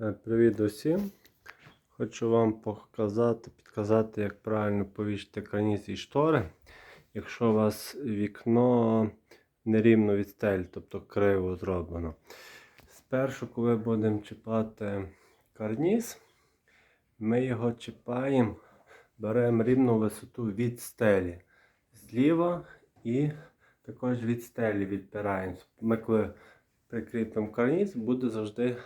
Е, Привіт усім! Хочу вам показати, підказати, як правильно повісити карніз і штори, якщо у вас вікно нерівно від стель, тобто криво зроблено. Спершу, коли будемо чіпати карніз, ми його чіпаємо, беремо рівну висоту від стелі зліва і також від стелі відпираємося. Ми коли прикріпимо карніз, буде завжди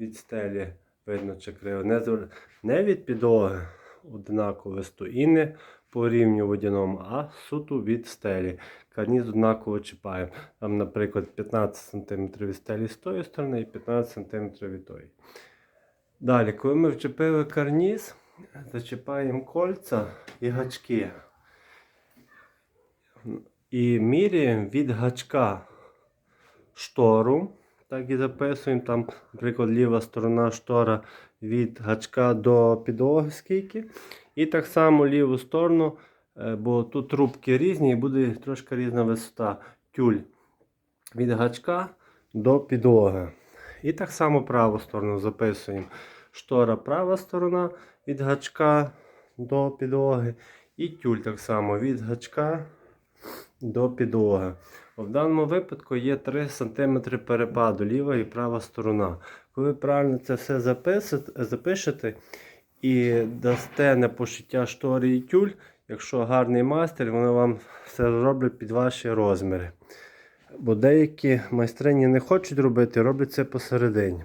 від стелі видно чи криво. Не, не від підлоги однаково не по рівню водяному, а суто від стелі. Карніз однаково чіпаємо. Там, наприклад, 15 см від стелі з тої сторони і 15 см від тої. Далі, коли ми вчепили карніз, зачіпаємо кольця і гачки. І міряємо від гачка штору. Так і записуємо. Там, наприклад, ліва сторона штора від гачка до підлоги скільки. І так само ліву сторону, е, бо тут трубки різні і буде трошки різна висота. Тюль від гачка до підлоги. І так само праву сторону записуємо. Штора права сторона від гачка до підлоги. І тюль так само від гачка до підлоги. В даному випадку є 3 см перепаду ліва і права сторона. Коли ви правильно це все запишете і дасте на пошиття штори і тюль, якщо гарний майстер, вони вам все зроблять під ваші розміри. Бо деякі майстрині не хочуть робити, роблять це посередині.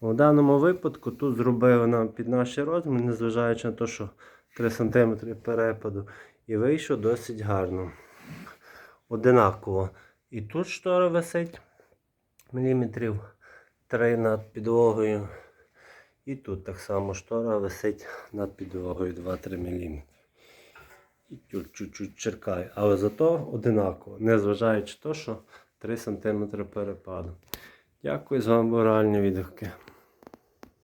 У даному випадку тут зробили нам під наші розміри, незважаючи на те, що 3 см перепаду, і вийшло досить гарно одинаково. І тут штора висить міліметрів 3 над підлогою. І тут так само штора висить над підлогою 2-3 мм. І тут чуть-чуть черкає. Але зато одинаково, незважаючи те, що 3 см перепаду. Дякую за вам реальні відгуки.